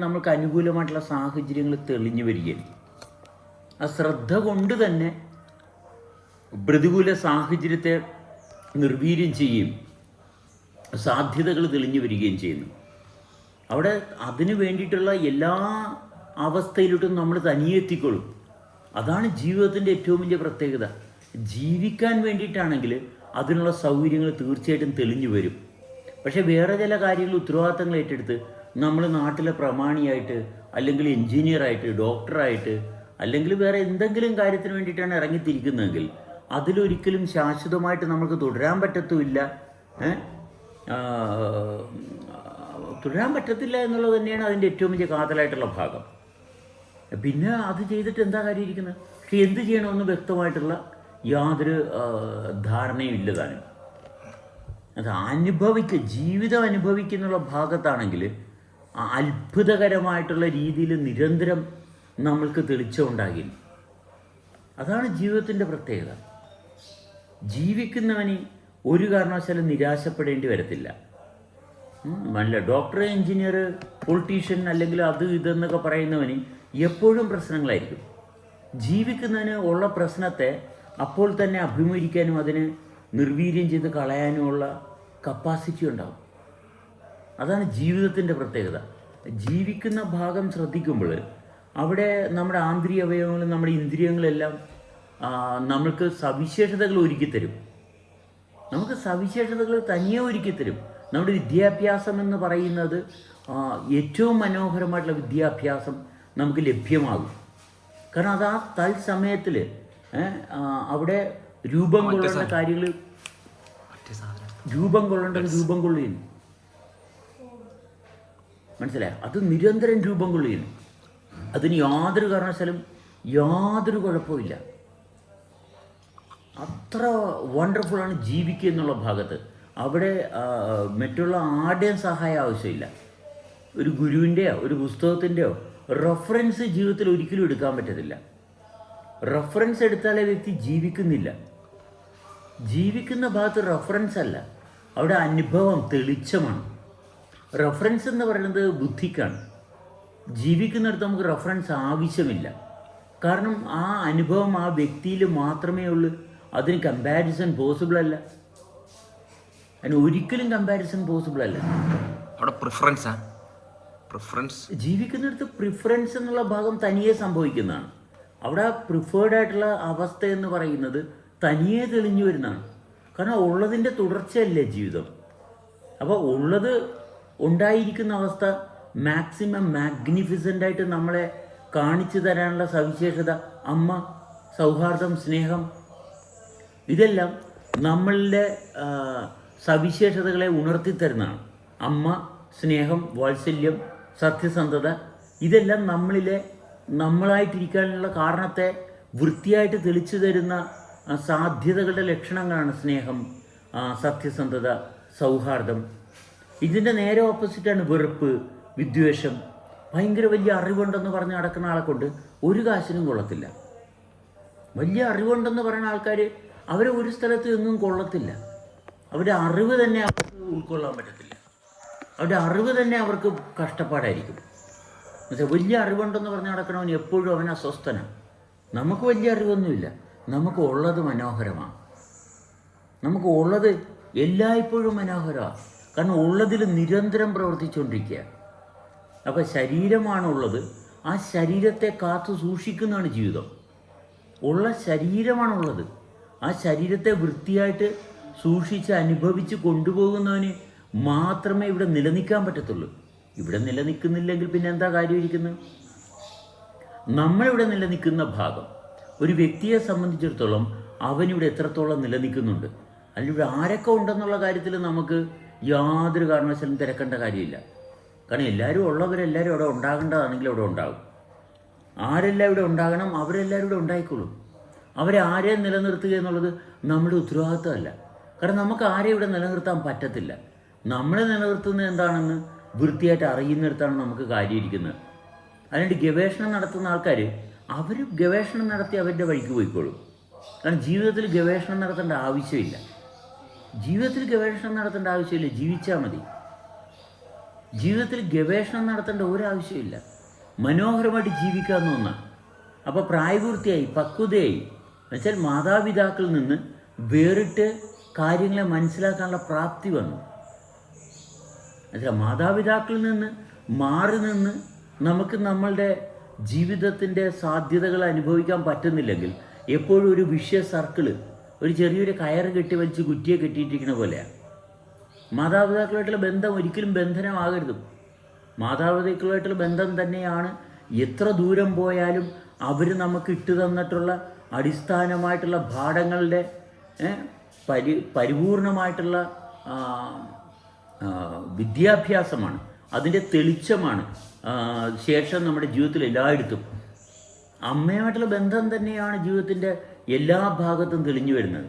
നമ്മൾക്ക് അനുകൂലമായിട്ടുള്ള സാഹചര്യങ്ങൾ തെളിഞ്ഞു വരികയാണ്. ആ ശ്രദ്ധ കൊണ്ട് തന്നെ പ്രതികൂല സാഹചര്യത്തെ നിർവീര്യം ചെയ്യുകയും സാധ്യതകൾ തെളിഞ്ഞു വരികയും ചെയ്യുന്നു. അവിടെ അതിനു വേണ്ടിയിട്ടുള്ള എല്ലാ അവസ്ഥയിലോട്ടും നമ്മൾ തനിയെ എത്തിക്കൊള്ളും. അതാണ് ജീവിതത്തിന്റെ ഏറ്റവും വലിയ പ്രത്യേകത. ജീവിക്കാൻ വേണ്ടിയിട്ടാണെങ്കിൽ അതിനുള്ള സൗകര്യങ്ങൾ തീർച്ചയായിട്ടും തെളിഞ്ഞു വരും. പക്ഷേ വേറെ ചില കാര്യങ്ങൾ ഉത്തരവാദിത്തങ്ങൾ ഏറ്റെടുത്ത് നമ്മൾ നാട്ടിലെ പ്രമാണിയായിട്ട് അല്ലെങ്കിൽ എൻജിനീയറായിട്ട് ഡോക്ടറായിട്ട് അല്ലെങ്കിൽ വേറെ എന്തെങ്കിലും കാര്യത്തിന് വേണ്ടിയിട്ടാണ് ഇറങ്ങിത്തിരിക്കുന്നതെങ്കിൽ അതിലൊരിക്കലും ശാശ്വതമായിട്ട് നമുക്ക് തുടരാൻ പറ്റത്തുമില്ല. തുടരാൻ പറ്റത്തില്ല എന്നുള്ളത് തന്നെയാണ് അതിന്റെ ഏറ്റവും വലിയ കാതലായിട്ടുള്ള ഭാഗം. പിന്നെ അത് ചെയ്തിട്ട് എന്താ കാര്യം ഇരിക്കുന്നത്? പക്ഷെ എന്ത് ചെയ്യണമെന്ന് വ്യക്തമായിട്ടുള്ള യാതൊരു ധാരണയും ഇല്ല താനും. അത് അനുഭവിക്കുക ജീവിതം അനുഭവിക്കുന്നുള്ള ഭാഗത്താണെങ്കിൽ അത്ഭുതകരമായിട്ടുള്ള രീതിയിൽ നിരന്തരം നമ്മൾക്ക് തെളിച്ചമുണ്ടാകി അതാണ് ജീവിതത്തിന്റെ പ്രത്യേകത. ജീവിക്കുന്നവന് ഒരു കാരണവശാലും നിരാശപ്പെടേണ്ടി വരത്തില്ല. നല്ല ഡോക്ടർ എഞ്ചിനീയർ പൊളിറ്റീഷ്യൻ അല്ലെങ്കിൽ അത് ഇതെന്നൊക്കെ പറയുന്നവന് എപ്പോഴും പ്രശ്നങ്ങളായിരിക്കും. ജീവിക്കുന്നതിന് ഉള്ള പ്രശ്നത്തെ അപ്പോൾ തന്നെ അഭിമുഖീകരിക്കാനും അതിനെ നിർവീര്യം ചെയ്ത് കളയാനുമുള്ള കപ്പാസിറ്റി ഉണ്ടാവും. അതാണ് ജീവിതത്തിന്റെ പ്രത്യേകത. ജീവിക്കുന്ന ഭാഗം ശ്രദ്ധിക്കുമ്പോൾ അവിടെ നമ്മുടെ ആന്തരിക അവയവങ്ങളും നമ്മുടെ ഇന്ദ്രിയങ്ങളെല്ലാം നമ്മൾക്ക് സവിശേഷതകൾ ഒരുക്കിത്തരും. നമുക്ക് സവിശേഷതകൾ തനിയെ ഒരുക്കിത്തരും. നമ്മുടെ വിദ്യാഭ്യാസം എന്ന് പറയുന്നത് ഏറ്റവും മനോഹരമായിട്ടുള്ള വിദ്യാഭ്യാസം നമുക്ക് ലഭ്യമാകും. കാരണം അത് ആ തത്സമയത്തിൽ അവിടെ രൂപം കൊള്ളേണ്ട കാര്യങ്ങൾ രൂപം കൊള്ളേണ്ടത് രൂപം കൊള്ളുകയും മനസ്സിലായോ? അത് നിരന്തരം രൂപം കൊള്ളുകയാണ്. അതിന് യാതൊരു കാരണവശാലും യാതൊരു കുഴപ്പമില്ല അത്ര വണ്ടർഫുള്ളാണ് ജീവിക്കുക എന്നുള്ള ഭാഗത്ത്. അവിടെ മറ്റുള്ള ആരുടെയും സഹായം ആവശ്യമില്ല. ഒരു ഗുരുവിന്റെയോ ഒരു പുസ്തകത്തിന്റെയോ റെഫറൻസ് ജീവിതത്തിൽ ഒരിക്കലും എടുക്കാൻ പറ്റത്തില്ല. റെഫറൻസ് എടുത്താലേ വ്യക്തി ജീവിക്കുന്നില്ല. ജീവിക്കുന്ന ഭാഗത്ത് റെഫറൻസ് അല്ല. അവിടെ അനുഭവം തെളിച്ചമാണ്. റെഫറൻസ് എന്ന് പറയുന്നത് ബുദ്ധിക്കാണ്. ജീവിക്കുന്നിടത്ത് നമുക്ക് റെഫറൻസ് ആവശ്യമില്ല. കാരണം ആ അനുഭവം ആ വ്യക്തിയിൽ മാത്രമേ ഉള്ളൂ. അതിന് കമ്പാരിസൺ പോസിബിൾ അല്ല. അതിന് ഒരിക്കലും കമ്പാരിസൺ പോസിബിൾ അല്ല. അവിടെ പ്രിഫറൻസ് പ്രിഫറൻസ് ജീവിക്കുന്നിടത്ത് പ്രിഫറൻസ് എന്നുള്ള ഭാഗം തനിയെ സംഭവിക്കുന്നതാണ്. അവിടെ പ്രിഫേർഡ് ആയിട്ടുള്ള അവസ്ഥ എന്ന് പറയുന്നത് തനിയെ തെളിഞ്ഞു വരുന്നതാണ്. കാരണം ഉള്ളതിന്റെ തുടർച്ചയല്ലേ ജീവിതം. അപ്പോൾ ഉള്ളത് ഉണ്ടായിരിക്കുന്ന അവസ്ഥ മാക്സിമം മാഗ്നിഫിസന്റ് ആയിട്ട് നമ്മളെ കാണിച്ചു തരാനുള്ള സവിശേഷത അമ്മ സൗഹാർദ്ദം സ്നേഹം ഇതെല്ലാം നമ്മളുടെ സവിശേഷതകളെ ഉണർത്തിത്തരുന്നതാണ്. അമ്മ സ്നേഹം വാത്സല്യം സത്യസന്ധത ഇതെല്ലാം നമ്മളിലെ നമ്മളായിട്ടിരിക്കാനുള്ള കാരണത്തെ വൃത്തിയായിട്ട് തെളിച്ചു തരുന്ന സാധ്യതകളുടെ ലക്ഷണങ്ങളാണ് സ്നേഹം സത്യസന്ധത സൗഹാർദ്ദം ഇതിന്റെ നേരെ ഓപ്പോസിറ്റാണ് വെറുപ്പ് വിദ്വേഷം. ഭയങ്കര വലിയ അറിവുണ്ടെന്ന് പറഞ്ഞ് നടക്കുന്ന ആളെ കൊണ്ട് ഒരു കാശിനും കൊള്ളത്തില്ല. വലിയ അറിവുണ്ടെന്ന് പറയുന്ന ആൾക്കാർ അവരെ ഒരു സ്ഥലത്ത് എങ്ങും കൊള്ളത്തില്ല. അവരുടെ അറിവ് തന്നെ അവർക്ക് ഉൾക്കൊള്ളാൻ പറ്റത്തില്ല. അവരുടെ അറിവ് തന്നെ അവർക്ക് കഷ്ടപ്പാടായിരിക്കും. എന്നുവെച്ചാൽ വലിയ അറിവുണ്ടെന്ന് പറഞ്ഞ് നടക്കണവൻ എപ്പോഴും അവൻ അസ്വസ്ഥനാണ് നമുക്ക് വലിയ അറിവൊന്നുമില്ല. നമുക്ക് ഉള്ളത് മനോഹരമാണ് നമുക്ക് ഉള്ളത് എല്ലായ്പ്പോഴും മനോഹരമാണ് കാരണം ഉള്ളതിൽ നിരന്തരം പ്രവർത്തിച്ചുകൊണ്ടിരിക്കുക. അപ്പോൾ ശരീരമാണുള്ളത്. ആ ശരീരത്തെ കാത്തു സൂക്ഷിക്കുന്നതാണ് ജീവിതം. ഉള്ള ശരീരമാണുള്ളത്. ആ ശരീരത്തെ വൃത്തിയായിട്ട് സൂക്ഷിച്ച് അനുഭവിച്ച് കൊണ്ടുപോകുന്നവന് മാത്രമേ ഇവിടെ നിലനിൽക്കാൻ പറ്റത്തുള്ളൂ. ഇവിടെ നിലനിൽക്കുന്നില്ലെങ്കിൽ പിന്നെ എന്താ കാര്യം ഇരിക്കുന്നത് നമ്മളിവിടെ നിലനിൽക്കുന്ന ഭാഗം ഒരു വ്യക്തിയെ സംബന്ധിച്ചിടത്തോളം അവനിവിടെ എത്രത്തോളം നിലനിൽക്കുന്നുണ്ട്? ഇവിടെ ആരൊക്കെ ഉണ്ടെന്നുള്ള കാര്യത്തിൽ നമുക്ക് യാതൊരു കാരണവശാലും തിരക്കേണ്ട കാര്യമില്ല. കാരണം എല്ലാവരും ഉള്ളവരെല്ലാവരും അവിടെ ഉണ്ടാകേണ്ടതാണെങ്കിൽ അവിടെ ഉണ്ടാകും. ആരെല്ലാം ഇവിടെ ഉണ്ടാകണം അവരെല്ലാവരും ഇവിടെ ഉണ്ടായിക്കോളും. അവരെ ആരെ നിലനിർത്തുക എന്നുള്ളത് നമ്മുടെ ഉത്തരവാദിത്തമല്ല. കാരണം നമുക്ക് ആരെയും ഇവിടെ നിലനിർത്താൻ പറ്റത്തില്ല. നമ്മളെ നിലനിർത്തുന്നത് എന്താണെന്ന് വൃത്തിയായിട്ട് അറിയുന്നിടത്താണ് നമുക്ക് കാര്യമിരിക്കുന്നത്. അതുകൊണ്ട് ഗവേഷണം നടത്തുന്ന ആൾക്കാർ അവർ ഗവേഷണം നടത്തി അവരുടെ വഴിക്ക് പോയിക്കോളും. കാരണം ജീവിതത്തിൽ ഗവേഷണം നടത്തേണ്ട ആവശ്യമില്ല. ജീവിതത്തിൽ ഗവേഷണം നടത്തേണ്ട ആവശ്യമില്ല ജീവിച്ചാൽ മതി. ജീവിതത്തിൽ ഗവേഷണം നടത്തേണ്ട ഒരാവശ്യമില്ല. മനോഹരമായിട്ട് ജീവിക്കാവുന്ന ഒന്നാണ് അപ്പോൾ പ്രായപൂർത്തിയായി പക്വതയായി. എന്നുവെച്ചാൽ മാതാപിതാക്കളിൽ നിന്ന് വേറിട്ട് കാര്യങ്ങളെ മനസ്സിലാക്കാനുള്ള പ്രാപ്തി വന്നു. എന്നുവെച്ചാൽ മാതാപിതാക്കളിൽ നിന്ന് മാറി നിന്ന് നമുക്ക് നമ്മളുടെ ജീവിതത്തിന്റെ സാധ്യതകൾ അനുഭവിക്കാൻ പറ്റുന്നില്ലെങ്കിൽ എപ്പോഴും ഒരു വിഷയ സർക്കിൾ ഒരു ചെറിയൊരു കയറ് കെട്ടി വലിച്ച് കുറ്റിയെ കെട്ടിയിട്ടിരിക്കുന്ന പോലെയാണ് മാതാപിതാക്കളുമായിട്ടുള്ള ബന്ധം ഒരിക്കലും ബന്ധനമാകരുത്. മാതാപിതാക്കളുമായിട്ടുള്ള ബന്ധം തന്നെയാണ് എത്ര ദൂരം പോയാലും അവർ നമുക്ക് ഇട്ടു തന്നിട്ടുള്ള അടിസ്ഥാനമായിട്ടുള്ള പാഠങ്ങളുടെ പരി പരിപൂർണമായിട്ടുള്ള വിദ്യാഭ്യാസമാണ്. അതിന്റെ തെളിച്ചമാണ് ശേഷം നമ്മുടെ ജീവിതത്തിൽ എല്ലായിടത്തും. അമ്മയുമായിട്ടുള്ള ബന്ധം തന്നെയാണ് ജീവിതത്തിന്റെ എല്ലാ ഭാഗത്തും തെളിഞ്ഞു വരുന്നത്.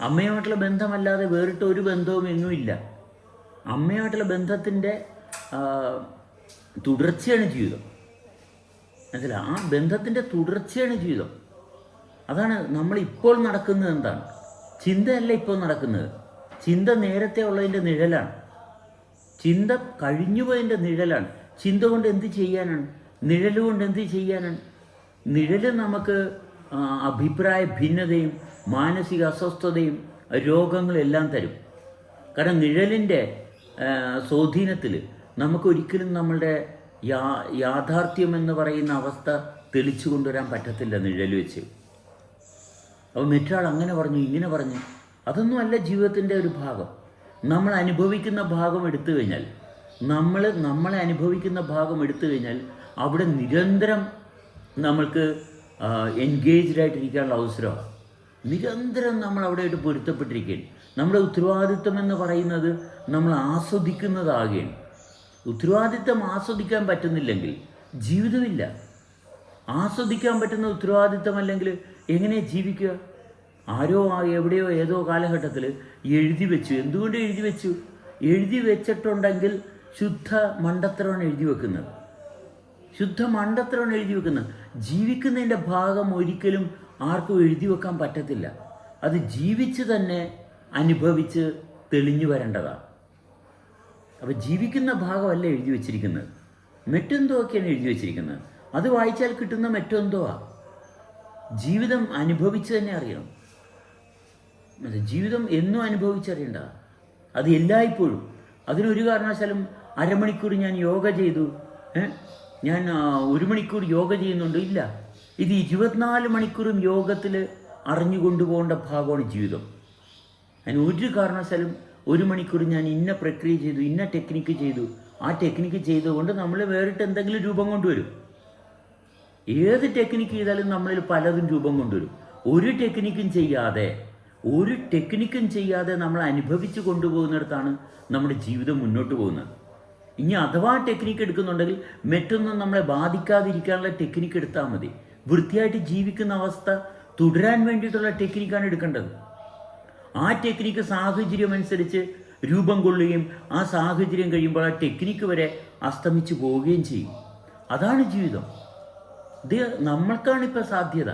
അമ്മയുമായിട്ടുള്ള ബന്ധമല്ലാതെ വേറിട്ട ഒരു ബന്ധവും എങ്ങുമില്ല അമ്മയുമായിട്ടുള്ള ബന്ധത്തിന്റെ തുടർച്ചയാണ് ജീവിതം. മനസ്സിലാ? ആ ബന്ധത്തിന്റെ തുടർച്ചയാണ് ജീവിതം. അതാണ് നമ്മൾ ഇപ്പോൾ നടക്കുന്നത് എന്താണ്? ചിന്തയല്ല ഇപ്പോൾ നടക്കുന്നത്. ചിന്ത നേരത്തെ ഉള്ളതിന്റെ നിഴലാണ്. ചിന്ത കഴിഞ്ഞുപോയതിന്റെ നിഴലാണ്. ചിന്ത കൊണ്ട് എന്ത് ചെയ്യാനാണ്? നിഴലുകൊണ്ട് എന്ത് ചെയ്യാനാണ്? നിഴൽ നമുക്ക് അഭിപ്രായ ഭിന്നതയും മാനസിക അസ്വസ്ഥതയും രോഗങ്ങളെല്ലാം തരും. കാരണം നിഴലിന്റെ സ്വാധീനത്തിൽ നമുക്കൊരിക്കലും നമ്മളുടെ യാ യാഥാർത്ഥ്യം എന്ന് പറയുന്ന അവസ്ഥ തെളിച്ചു കൊണ്ടുവരാൻ പറ്റത്തില്ല നിഴൽ വെച്ച്. അപ്പോൾ മറ്റൊരാൾ അങ്ങനെ പറഞ്ഞു ഇങ്ങനെ പറഞ്ഞു. അതൊന്നും അല്ല ജീവിതത്തിന്റെ ഒരു ഭാഗം. നമ്മൾ അനുഭവിക്കുന്ന ഭാഗം എടുത്തു കഴിഞ്ഞാൽ നമ്മൾ നമ്മളെ അനുഭവിക്കുന്ന ഭാഗം എടുത്തു കഴിഞ്ഞാൽ അവിടെ നിരന്തരം നമ്മൾക്ക് എൻഗേജ്ഡ് ആയിട്ടിരിക്കാനുള്ള അവസരമാണ് നിരന്തരം നമ്മൾ അവിടെയായിട്ട് പൊരുത്തപ്പെട്ടിരിക്കുകയാണ് നമ്മുടെ ഉത്തരവാദിത്വം എന്ന് പറയുന്നത് നമ്മൾ ആസ്വദിക്കുന്നതാകുകയാണ് ഉത്തരവാദിത്വം ആസ്വദിക്കാൻ പറ്റുന്നില്ലെങ്കിൽ ജീവിതമില്ല. ആസ്വദിക്കാൻ പറ്റുന്ന ഉത്തരവാദിത്വം അല്ലെങ്കിൽ എങ്ങനെ ജീവിക്കുക? ആരോ എവിടെയോ ഏതോ കാലഘട്ടത്തിൽ എഴുതി വെച്ചു. എന്തുകൊണ്ട് എഴുതി വെച്ചു? എഴുതി വെച്ചിട്ടുണ്ടെങ്കിൽ ശുദ്ധ മണ്ടത്തരമാണ് എഴുതി വെക്കുന്നത്. ശുദ്ധ എഴുതി വെക്കുന്നത് ജീവിക്കുന്നതിന്റെ ഭാഗം ഒരിക്കലും ആർക്കും എഴുതി വെക്കാൻ പറ്റത്തില്ല. അത് ജീവിച്ച് തന്നെ അനുഭവിച്ച് തെളിഞ്ഞു വരേണ്ടതാണ്. അപ്പോൾ ജീവിക്കുന്ന ഭാഗമല്ല എഴുതി വെച്ചിരിക്കുന്നത്. മറ്റെന്തോ ഒക്കെയാണ് എഴുതി വെച്ചിരിക്കുന്നത്? അത് വായിച്ചാൽ കിട്ടുന്ന മറ്റെന്തോ ആ ജീവിതം അനുഭവിച്ച് തന്നെ അറിയണം. ജീവിതം എന്നും അനുഭവിച്ചറിയണ്ട അത് എല്ലായ്പ്പോഴും. അതിനൊരു കാരണവശാലും അരമണിക്കൂർ ഞാൻ യോഗ ചെയ്തു? ഞാൻ ഒരു മണിക്കൂർ യോഗ ചെയ്യുന്നുണ്ട്. ഇല്ല. ഇത് ഇരുപത്തിനാല് മണിക്കൂറും യോഗത്തിൽ അറിഞ്ഞുകൊണ്ടുപോകേണ്ട ഭാഗമാണ് ജീവിതം. അതിന് ഒരു കാരണവശാലും ഒരു മണിക്കൂർ ഞാൻ ഇന്ന പ്രക്രിയ ചെയ്തു ഇന്ന ടെക്നിക്ക് ചെയ്തു. ആ ടെക്നിക്ക് ചെയ്തുകൊണ്ട് നമ്മൾ വേറിട്ട് എന്തെങ്കിലും രൂപം കൊണ്ടുവരും. ഏത് ടെക്നിക്ക് ചെയ്താലും നമ്മളിൽ പലതും രൂപം കൊണ്ടുവരും. ഒരു ടെക്നിക്കും ചെയ്യാതെ ഒരു ടെക്നിക്കും ചെയ്യാതെ നമ്മൾ അനുഭവിച്ച് കൊണ്ടുപോകുന്നിടത്താണ് നമ്മുടെ ജീവിതം മുന്നോട്ട് പോകുന്നത്. ഇനി അഥവാ ടെക്നിക്ക് എടുക്കുന്നുണ്ടെങ്കിൽ മറ്റൊന്നും നമ്മളെ ബാധിക്കാതിരിക്കാനുള്ള ടെക്നിക്ക് എടുത്താൽ മതി. വൃത്തിയായിട്ട് ജീവിക്കുന്ന അവസ്ഥ തുടരാൻ വേണ്ടിയിട്ടുള്ള ടെക്നിക്കാണ് എടുക്കേണ്ടത്. ആ ടെക്നിക്ക് സാഹചര്യം അനുസരിച്ച് രൂപം കൊള്ളുകയും ആ സാഹചര്യം കഴിയുമ്പോൾ ആ ടെക്നിക്ക് വരെ അസ്തമിച്ചു പോവുകയും ചെയ്യും. അതാണ് ജീവിതം. ഇത് നമ്മൾക്കാണ് ഇപ്പോൾ സാധ്യത.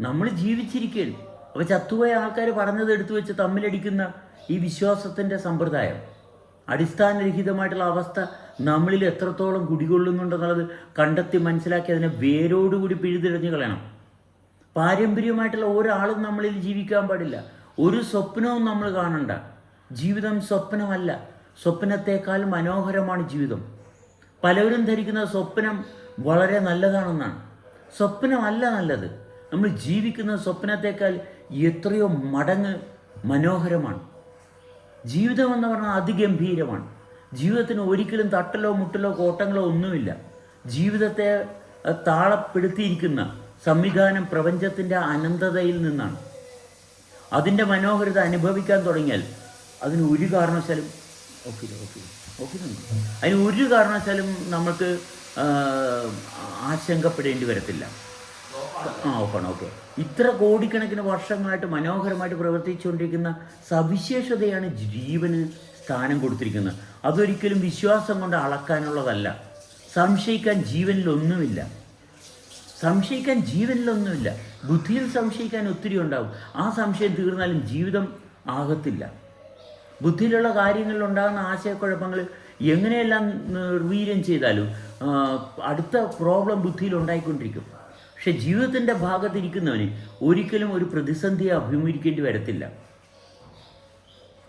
നമ്മൾ ജീവിച്ചിരിക്കുകയാണ് അപ്പോൾ ചത്തുപോയ ആൾക്കാർ പറഞ്ഞത് എടുത്തു വെച്ച് തമ്മിലടിക്കുന്ന ഈ വിശ്വാസത്തിന്റെ സമ്പ്രദായം. അടിസ്ഥാനരഹിതമായിട്ടുള്ള അവസ്ഥ നമ്മളിൽ എത്രത്തോളം കുടികൊള്ളുന്നുണ്ടെന്നുള്ളത് കണ്ടെത്തി മനസ്സിലാക്കി അതിനെ വേരോടുകൂടി പിഴുതെറിഞ്ഞ് കളയണം. പാരമ്പര്യമായിട്ടുള്ള ഒരാളും നമ്മളിൽ ജീവിക്കാൻ പാടില്ല. ഒരു സ്വപ്നവും നമ്മൾ കാണണ്ട. ജീവിതം സ്വപ്നമല്ല. സ്വപ്നത്തെക്കാൾ മനോഹരമാണ് ജീവിതം. പലവരും ധരിക്കുന്ന സ്വപ്നം വളരെ നല്ലതാണെന്നാണ്. സ്വപ്നമല്ല നല്ലത്. നമ്മൾ ജീവിക്കുന്ന സ്വപ്നത്തെക്കാൾ എത്രയോ മടങ്ങ് മനോഹരമാണ്. ജീവിതം എന്ന് പറഞ്ഞാൽ അതിഗംഭീരമാണ്. ജീവിതത്തിന് ഒരിക്കലും തട്ടലോ മുട്ടലോ കോട്ടങ്ങളോ ഒന്നുമില്ല. ജീവിതത്തെ താളപ്പെടുത്തിയിരിക്കുന്ന സംവിധാനം പ്രപഞ്ചത്തിന്റെ അനന്തതയിൽ നിന്നാണ്. അതിന്റെ മനോഹരത അനുഭവിക്കാൻ തുടങ്ങിയാൽ അതിന് ഒരു കാരണവശാലും ഓക്കെ ഓക്കെ ഓക്കെ അതിന് ഒരു കാരണവശാലും നമുക്ക് ആശങ്കപ്പെടേണ്ടി വരത്തില്ല. ആ ഓപ്പൺ ഓക്കെ. ഇത്ര കോടിക്കണക്കിന് വർഷങ്ങളായിട്ട് മനോഹരമായിട്ട് പ്രവർത്തിച്ചുകൊണ്ടിരിക്കുന്ന സവിശേഷതയാണ് ജീവന് സ്ഥാനം കൊടുത്തിരിക്കുന്നത്. അതൊരിക്കലും വിശ്വാസം കൊണ്ട് അളക്കാനുള്ളതല്ല. സംശയിക്കാൻ ജീവനിലൊന്നുമില്ല. സംശയിക്കാൻ ജീവനിലൊന്നുമില്ല. ബുദ്ധിയിൽ സംശയിക്കാൻ ഒത്തിരി ഉണ്ടാവും. ആ സംശയം തീർന്നാലും ജീവിതം ആകത്തില്ല. ബുദ്ധിയിലുള്ള കാര്യങ്ങളിൽ ഉണ്ടാകുന്ന ആശയക്കുഴപ്പങ്ങൾ എങ്ങനെയെല്ലാം നിർവീര്യം ചെയ്താലും അടുത്ത പ്രോബ്ലം ബുദ്ധിയിൽ ഉണ്ടായിക്കൊണ്ടിരിക്കും. പക്ഷെ ജീവിതത്തിന്റെ ഭാഗത്തിരിക്കുന്നവന് ഒരിക്കലും ഒരു പ്രതിസന്ധിയെ അഭിമുഖീകരിക്കേണ്ടി വരത്തില്ല.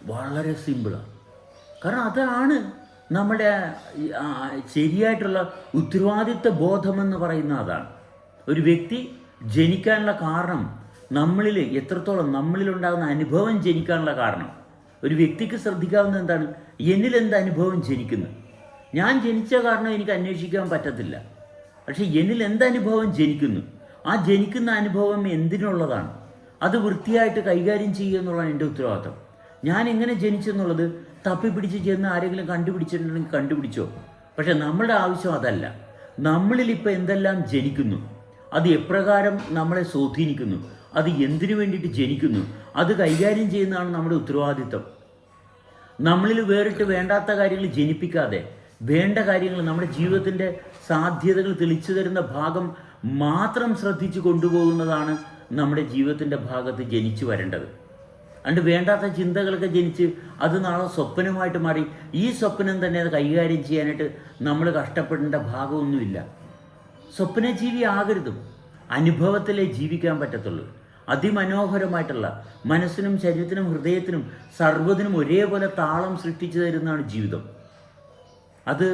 വളരെ സിമ്പിളാണ്. കാരണം അതാണ് നമ്മുടെ ശരിയായിട്ടുള്ള ഉത്തരവാദിത്വ ബോധമെന്ന് പറയുന്ന അതാണ്. ഒരു വ്യക്തി ജനിക്കാനുള്ള കാരണം നമ്മളിൽ എത്രത്തോളം നമ്മളിലുണ്ടാകുന്ന അനുഭവം ജനിക്കാനുള്ള കാരണം. ഒരു വ്യക്തിക്ക് ശ്രദ്ധിക്കാവുന്ന എന്താണ്? എന്നിൽ എന്ത് അനുഭവം ജനിക്കുന്നു? ഞാൻ ജനിച്ച കാരണം എനിക്ക് അന്വേഷിക്കാൻ പറ്റത്തില്ല. പക്ഷെ എന്നിൽ എന്ത് അനുഭവം ജനിക്കുന്നു? ആ ജനിക്കുന്ന അനുഭവം എന്തിനുള്ളതാണ്? അത് വൃത്തിയായിട്ട് കൈകാര്യം ചെയ്യുക എന്നുള്ളതാണ് എന്റെ ഉത്തരവാദിത്വം ഞാൻ എങ്ങനെ ജനിച്ചെന്നുള്ളത് തപ്പിപ്പിടിച്ച് ചെന്ന് ആരെങ്കിലും കണ്ടുപിടിച്ചിട്ടുണ്ടെങ്കിൽ കണ്ടുപിടിച്ചോ. പക്ഷെ നമ്മളുടെ ആവശ്യം അതല്ല. നമ്മളിൽ ഇപ്പോൾ എന്തെല്ലാം ജനിക്കുന്നു? അത് എപ്രകാരം നമ്മളെ സ്വാധീനിക്കുന്നു? അത് എന്തിനു വേണ്ടിയിട്ട് ജനിക്കുന്നു? അത് കൈകാര്യം ചെയ്യുന്നതാണ് നമ്മുടെ ഉത്തരവാദിത്വം നമ്മളിൽ വേറിട്ട് വേണ്ടാത്ത കാര്യങ്ങൾ ജനിപ്പിക്കാതെ വേണ്ട കാര്യങ്ങൾ നമ്മുടെ ജീവിതത്തിന്റെ സാധ്യതകൾ തെളിച്ചു തരുന്ന ഭാഗം മാത്രം ശ്രദ്ധിച്ചു കൊണ്ടുപോകുന്നതാണ് നമ്മുടെ ജീവിതത്തിന്റെ ഭാഗത്ത് ജനിച്ചു വരേണ്ടത്. അണ്ട് വേണ്ടാത്ത ചിന്തകളൊക്കെ ജനിച്ച് അത് നാളെ സ്വപ്നമായിട്ട് മാറി ഈ സ്വപ്നം തന്നെ അത് കൈകാര്യം ചെയ്യാനായിട്ട് നമ്മൾ കഷ്ടപ്പെടേണ്ട ഭാഗമൊന്നുമില്ല. സ്വപ്നജീവി ആകരുതും. അനുഭവത്തിലേ ജീവിക്കാൻ പറ്റത്തുള്ളൂ. അതിമനോഹരമായിട്ടുള്ള മനസ്സിനും ശരീരത്തിനും ഹൃദയത്തിനും സർവതിനും ഒരേപോലെ താളം സൃഷ്ടിച്ചു തരുന്നതാണ് ജീവിതം. അത്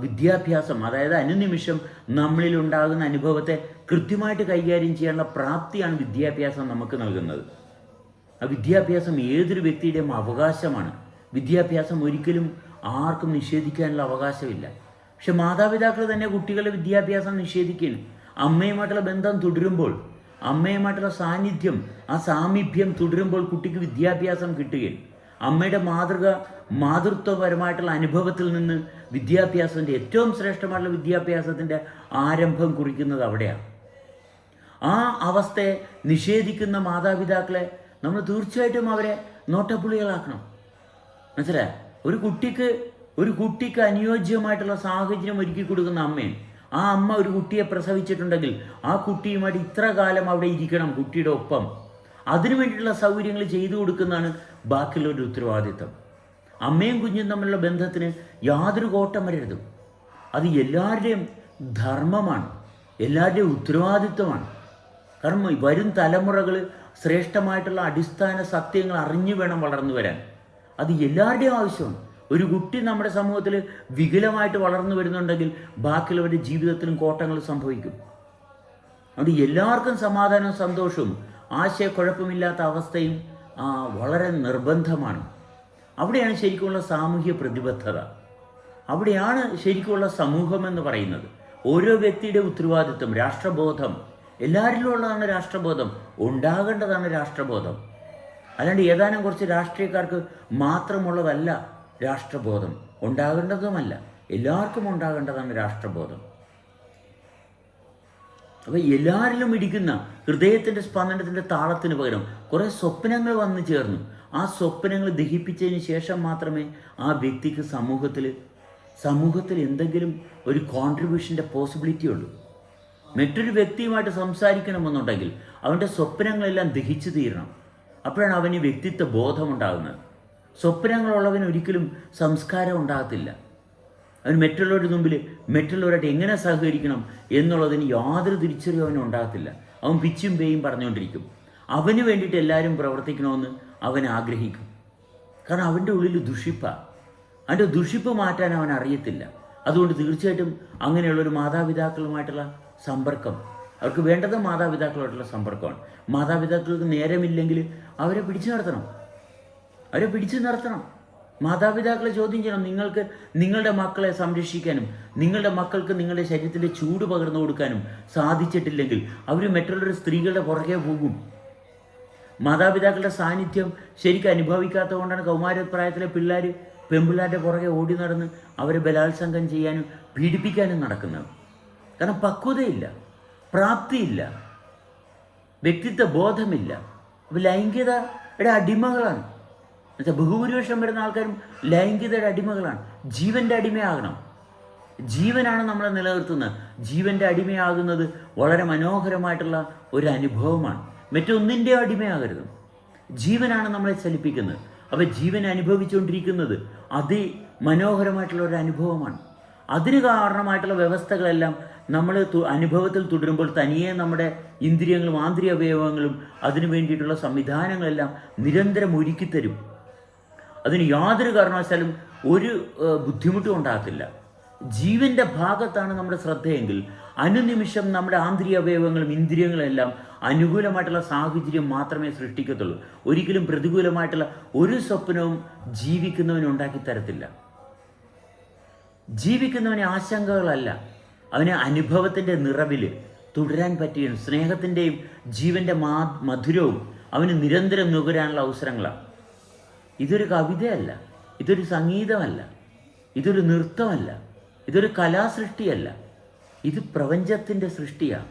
വിദ്യാഭ്യാസം അതായത് അനുനിമിഷം നമ്മളിൽ ഉണ്ടാകുന്ന അനുഭവത്തെ കൃത്യമായിട്ട് കൈകാര്യം ചെയ്യാനുള്ള പ്രാപ്തിയാണ് വിദ്യാഭ്യാസം നമുക്ക് നൽകുന്നത്. ആ വിദ്യാഭ്യാസം ഏതൊരു വ്യക്തിയുടെയും അവകാശമാണ്. വിദ്യാഭ്യാസം ഒരിക്കലും ആർക്കും നിഷേധിക്കാനുള്ള അവകാശമില്ല. പക്ഷെ മാതാപിതാക്കൾ തന്നെ കുട്ടികളുടെ വിദ്യാഭ്യാസം നിഷേധിക്കുകയാണ്. അമ്മയുമായിട്ടുള്ള ബന്ധം തുടരുമ്പോൾ അമ്മയുമായിട്ടുള്ള സാന്നിധ്യം ആ സാമീപ്യം തുടരുമ്പോൾ കുട്ടിക്ക് വിദ്യാഭ്യാസം കിട്ടുകയും അമ്മയുടെ മാതൃക മാതൃത്വപരമായിട്ടുള്ള അനുഭവത്തിൽ നിന്ന് വിദ്യാഭ്യാസത്തിന്റെ ഏറ്റവും ശ്രേഷ്ഠമായിട്ടുള്ള വിദ്യാഭ്യാസത്തിന്റെ ആരംഭം കുറിക്കുന്നത് അവിടെയാണ്. ആ അവസ്ഥയെ നിഷേധിക്കുന്ന മാതാപിതാക്കളെ നമ്മൾ തീർച്ചയായിട്ടും അവരെ നോട്ടപ്പുള്ളികളാക്കണം. മനസ്സിലായ? ഒരു കുട്ടിക്ക് ഒരു കുട്ടിക്ക് അനുയോജ്യമായിട്ടുള്ള സാഹചര്യം ഒരുക്കി കൊടുക്കുന്ന അമ്മയും ആ അമ്മ ഒരു കുട്ടിയെ പ്രസവിച്ചിട്ടുണ്ടെങ്കിൽ ആ കുട്ടിയുമായിട്ട് ഇത്ര കാലം അവിടെ ഇരിക്കണം കുട്ടിയുടെ ഒപ്പം. അതിനു വേണ്ടിയിട്ടുള്ള സൗകര്യങ്ങൾ ചെയ്തു കൊടുക്കുന്നതാണ് ബാക്കിയുള്ളവരുടെ ഉത്തരവാദിത്തം അമ്മയും കുഞ്ഞും തമ്മിലുള്ള ബന്ധത്തിന് യാതൊരു കോട്ടം വരരുത്. അത് എല്ലാവരുടെയും ധർമ്മമാണ്. എല്ലാവരുടെയും ഉത്തരവാദിത്വമാണ്. കാരണം വരും തലമുറകൾ ശ്രേഷ്ഠമായിട്ടുള്ള അടിസ്ഥാന സത്യങ്ങൾ അറിഞ്ഞു വേണം വളർന്നു വരാൻ. അത് എല്ലാവരുടെയും ആവശ്യമാണ്. ഒരു കുട്ടി നമ്മുടെ സമൂഹത്തിൽ വികലമായിട്ട് വളർന്നു വരുന്നുണ്ടെങ്കിൽ ബാക്കിയുള്ളവരുടെ ജീവിതത്തിലും കോട്ടങ്ങൾ സംഭവിക്കും. അതുകൊണ്ട് എല്ലാവർക്കും സമാധാനവും സന്തോഷവും ആശയക്കുഴപ്പമില്ലാത്ത അവസ്ഥയും വളരെ നിർബന്ധമാണ്. അവിടെയാണ് ശരിക്കുമുള്ള സാമൂഹ്യ പ്രതിബദ്ധത. അവിടെയാണ് ശരിക്കുമുള്ള സമൂഹം എന്ന് പറയുന്നത്. ഓരോ വ്യക്തിയുടെ ഉത്തരവാദിത്വം രാഷ്ട്രബോധം. എല്ലാവരിലും ഉള്ളതാണ് രാഷ്ട്രബോധം ഉണ്ടാകേണ്ടതാണ് രാഷ്ട്രബോധം. അല്ലാണ്ട് ഏതാനും കുറച്ച് രാഷ്ട്രീയക്കാർക്ക് മാത്രമുള്ളതല്ല രാഷ്ട്രബോധം. ഉണ്ടാകേണ്ടതുമല്ല. എല്ലാവർക്കും ഉണ്ടാകേണ്ടതാണ് രാഷ്ട്രബോധം. അപ്പോൾ എല്ലാവരിലും ഇടിക്കുന്ന ഹൃദയത്തിന്റെ സ്പന്ദനത്തിന്റെ താളത്തിന് പകരം കുറേ സ്വപ്നങ്ങൾ വന്നു ചേർന്നു. ആ സ്വപ്നങ്ങൾ ദഹിപ്പിച്ചതിന് ശേഷം മാത്രമേ ആ വ്യക്തിക്ക് സമൂഹത്തിൽ സമൂഹത്തിൽ എന്തെങ്കിലും ഒരു കോൺട്രിബ്യൂഷന്റെ പോസിബിലിറ്റി ഉള്ളൂ. മറ്റൊരു വ്യക്തിയുമായിട്ട് സംസാരിക്കണമെന്നുണ്ടെങ്കിൽ അവന്റെ സ്വപ്നങ്ങളെല്ലാം ദഹിച്ചു തീരണം. അപ്പോഴാണ് അവന് വ്യക്തിത്വ ബോധമുണ്ടാകുന്നത്. സ്വപ്നങ്ങളുള്ളവന് ഒരിക്കലും സംസ്കാരം ഉണ്ടാകത്തില്ല. അവന് മറ്റുള്ളവരുടെ മുമ്പിൽ മറ്റുള്ളവരായിട്ട് എങ്ങനെ സഹകരിക്കണം എന്നുള്ളതിന് യാതൊരു തിരിച്ചറിവ് അവന് ഉണ്ടാകത്തില്ല. അവൻ പിച്ചും പേയും പറഞ്ഞുകൊണ്ടിരിക്കും. അവന് വേണ്ടിയിട്ട് എല്ലാവരും പ്രവർത്തിക്കണമെന്ന് അവൻ ആഗ്രഹിക്കും. കാരണം അവന്റെ ഉള്ളിൽ ദുഷിപ്പാണ് അവന്റെ ദുഷിപ്പ് മാറ്റാൻ അവൻ അറിയത്തില്ല. അതുകൊണ്ട് തീർച്ചയായിട്ടും അങ്ങനെയുള്ള ഒരു മാതാപിതാക്കളുമായിട്ടുള്ള സമ്പർക്കം അവർക്ക് വേണ്ടത് മാതാപിതാക്കളുമായിട്ടുള്ള സമ്പർക്കമാണ്. മാതാപിതാക്കൾക്ക് നേരമില്ലെങ്കിൽ അവരെ പിടിച്ചു നിർത്തണം. അവരെ പിടിച്ചു നിർത്തണം. മാതാപിതാക്കളെ ചോദ്യം ചെയ്യണം. നിങ്ങൾക്ക് നിങ്ങളുടെ മക്കളെ സംരക്ഷിക്കാനും നിങ്ങളുടെ മക്കൾക്ക് നിങ്ങളുടെ ശരീരത്തിന്റെ ചൂട് പകർന്നു കൊടുക്കാനും സാധിച്ചിട്ടില്ലെങ്കിൽ അവർ മറ്റുള്ളവരുടെ സ്ത്രീകളുടെ പുറകെ പോകും. മാതാപിതാക്കളുടെ സാന്നിധ്യം ശരിക്കും അനുഭവിക്കാത്തത് കൊണ്ടാണ് കൗമാരപ്രായത്തിലെ പിള്ളേർ പെൺപിള്ളേരുടെ പുറകെ ഓടി നടന്ന് അവരെ ബലാത്സംഗം ചെയ്യാനും പീഡിപ്പിക്കാനും നടക്കുന്നത്. കാരണം പക്വതയില്ല പ്രാപ്തിയില്ല വ്യക്തിത്വ ബോധമില്ല ലൈംഗികതയുടെ അടിമകളാണ്. എന്നുവെച്ചാൽ ബഹുഭൂരിപക്ഷം വരുന്ന ആൾക്കാരും ലൈംഗികതയുടെ അടിമകളാണ്. ജീവന്റെ അടിമയാകണം. ജീവനാണ് നമ്മളെ നിലനിർത്തുന്നത്. ജീവന്റെ അടിമയാകുന്നത് വളരെ മനോഹരമായിട്ടുള്ള ഒരു അനുഭവമാണ്. മറ്റൊന്നിന്റെ അടിമയാകരുത്. ജീവനാണ് നമ്മളെ ചലിപ്പിക്കുന്നത്. അപ്പോൾ ജീവൻ അനുഭവിച്ചുകൊണ്ടിരിക്കുന്നത് അതി മനോഹരമായിട്ടുള്ള ഒരു അനുഭവമാണ്. അതിന് കാരണമായിട്ടുള്ള വ്യവസ്ഥകളെല്ലാം നമ്മൾ അനുഭവത്തിൽ തുടരുമ്പോൾ തനിയെ നമ്മുടെ ഇന്ദ്രിയങ്ങളും ആന്തരിക അവയവങ്ങളും അതിനു വേണ്ടിയിട്ടുള്ള സംവിധാനങ്ങളെല്ലാം നിരന്തരം ഒരുക്കിത്തരും. അതിന് യാതൊരു കാരണവശാലും ഒരു ബുദ്ധിമുട്ടും ഉണ്ടാകത്തില്ല. ജീവന്റെ ഭാഗത്താണ് നമ്മുടെ ശ്രദ്ധയെങ്കിൽ അനുനിമിഷം നമ്മുടെ ആന്തരിക അവയവങ്ങളും ഇന്ദ്രിയങ്ങളും എല്ലാം അനുകൂലമായിട്ടുള്ള സാഹചര്യം മാത്രമേ സൃഷ്ടിക്കത്തുള്ളൂ. ഒരിക്കലും പ്രതികൂലമായിട്ടുള്ള ഒരു സ്വപ്നവും ജീവിക്കുന്നവന് ഉണ്ടാക്കി തരത്തില്ല. ജീവിക്കുന്നവന് ആശങ്കകളല്ല. അവനെ അനുഭവത്തിന്റെ നിറവിൽ തുടരാൻ പറ്റിയ സ്നേഹത്തിന്റെയും ജീവന്റെ മാ മധുരവും അവന് നിരന്തരം നുകരാനുള്ള അവസരങ്ങളാണ്. ഇതൊരു കവിതയല്ല. ഇതൊരു സംഗീതമല്ല. ഇതൊരു നൃത്തമല്ല. ഇതൊരു കലാസൃഷ്ടിയല്ല. ഇത് പ്രപഞ്ചത്തിന്റെ സൃഷ്ടിയാണ്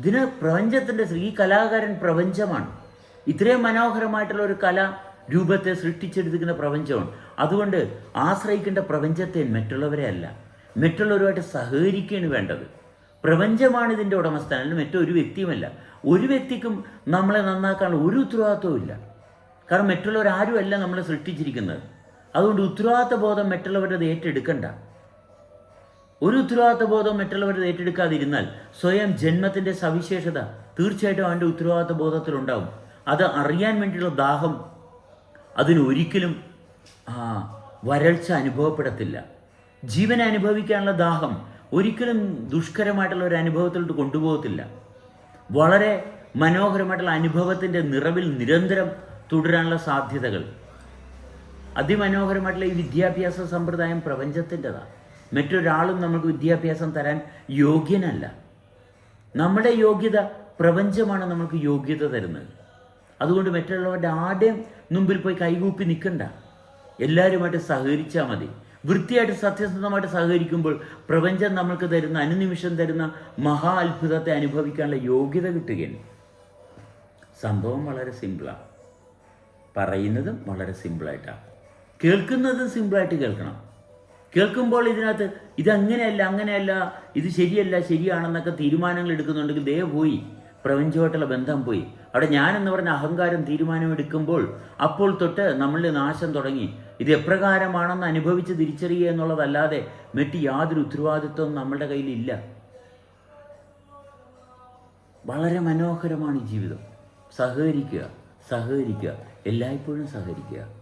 ഇതിന് പ്രപഞ്ചത്തിന്റെ ഈ കലാകാരൻ പ്രപഞ്ചമാണ്. ഇത്രയും മനോഹരമായിട്ടുള്ള ഒരു കല രൂപത്തെ സൃഷ്ടിച്ചെടുത്തിരിക്കുന്ന പ്രപഞ്ചമാണ്. അതുകൊണ്ട് ആശ്രയിക്കേണ്ട പ്രപഞ്ചത്തെ മറ്റുള്ളവരെ അല്ല. മറ്റുള്ളവരുമായിട്ട് സഹകരിക്കുകയാണ് വേണ്ടത്. പ്രപഞ്ചമാണ് ഇതിന്റെ ഉടമസ്ഥാനം മറ്റൊരു വ്യക്തിയുമല്ല. ഒരു വ്യക്തിക്കും നമ്മളെ നന്നാക്കാനുള്ള ഒരു ഉത്തരവാദിത്വവും ഇല്ല. കാരണം മറ്റുള്ളവർ ആരുമല്ല നമ്മളെ സൃഷ്ടിച്ചിരിക്കുന്നത്. അതുകൊണ്ട് ഉത്തരവാദിത്ത ബോധം മറ്റുള്ളവരുടെ ഏറ്റെടുക്കണ്ട. ഒരു ഉത്തരവാദിത്ത ബോധം മറ്റുള്ളവരുടെ ഏറ്റെടുക്കാതിരുന്നാൽ സ്വയം ജന്മത്തിന്റെ സവിശേഷത തീർച്ചയായിട്ടും അവന്റെ ഉത്തരവാദിത്ത ബോധത്തിലുണ്ടാവും അത് അറിയാൻ വേണ്ടിയുള്ള ദാഹം അതിനൊരിക്കലും വരൾച്ച അനുഭവപ്പെടത്തില്ല. ജീവനെ അനുഭവിക്കാനുള്ള ദാഹം ഒരിക്കലും ദുഷ്കരമായിട്ടുള്ള ഒരു അനുഭവത്തിലോട്ട് കൊണ്ടുപോകത്തില്ല. വളരെ മനോഹരമായിട്ടുള്ള അനുഭവത്തിന്റെ നിറവിൽ നിരന്തരം തുടരാനുള്ള സാധ്യതകൾ. അതിമനോഹരമായിട്ടുള്ള ഈ വിദ്യാഭ്യാസ സമ്പ്രദായം പ്രപഞ്ചത്തിന്റെതാണ് മറ്റൊരാളും നമുക്ക് വിദ്യാഭ്യാസം തരാൻ യോഗ്യനല്ല. നമ്മുടെ യോഗ്യത പ്രപഞ്ചമാണ് നമുക്ക് യോഗ്യത തരുന്നത്. അതുകൊണ്ട് മറ്റുള്ളവരുടെ ആടെ മുമ്പിൽ പോയി കൈകൂപ്പി നിൽക്കണ്ട. എല്ലാവരുമായിട്ട് സഹകരിച്ചാൽ മതി. വൃത്തിയായിട്ട് സത്യസന്ധമായിട്ട് സഹകരിക്കുമ്പോൾ പ്രപഞ്ചം നമ്മൾക്ക് തരുന്ന അനുനിമിഷം തരുന്ന മഹാ അത്ഭുതത്തെ അനുഭവിക്കാനുള്ള യോഗ്യത കിട്ടുകയാണ്. സംഭവം വളരെ സിമ്പിളാണ് പറയുന്നതും വളരെ സിമ്പിളായിട്ടാണ് കേൾക്കുന്നതും സിമ്പിളായിട്ട് കേൾക്കണം. കേൾക്കുമ്പോൾ ഇതിനകത്ത് ഇതങ്ങനെയല്ല അങ്ങനെയല്ല ഇത് ശരിയല്ല ശരിയാണെന്നൊക്കെ തീരുമാനങ്ങൾ എടുക്കുന്നുണ്ടെങ്കിൽ ദേ പോയി. പ്രപഞ്ചമായിട്ടുള്ള ബന്ധം പോയി. അവിടെ ഞാൻ എന്ന് പറഞ്ഞ അഹങ്കാരം തീരുമാനമെടുക്കുമ്പോൾ അപ്പോൾ തൊട്ട് നമ്മളുടെ നാശം തുടങ്ങി. ഇത് എപ്രകാരമാണെന്ന് അനുഭവിച്ച് തിരിച്ചറിയുക എന്നുള്ളതല്ലാതെ മറ്റ് യാതൊരു ഉത്തരവാദിത്വവും നമ്മളുടെ കയ്യിലില്ല. വളരെ മനോഹരമാണ് ഈ ജീവിതം. സഹകരിക്കുക സഹകരിക്കുക. എല്ലായ്പ്പോഴും സഹകരിക്കുക.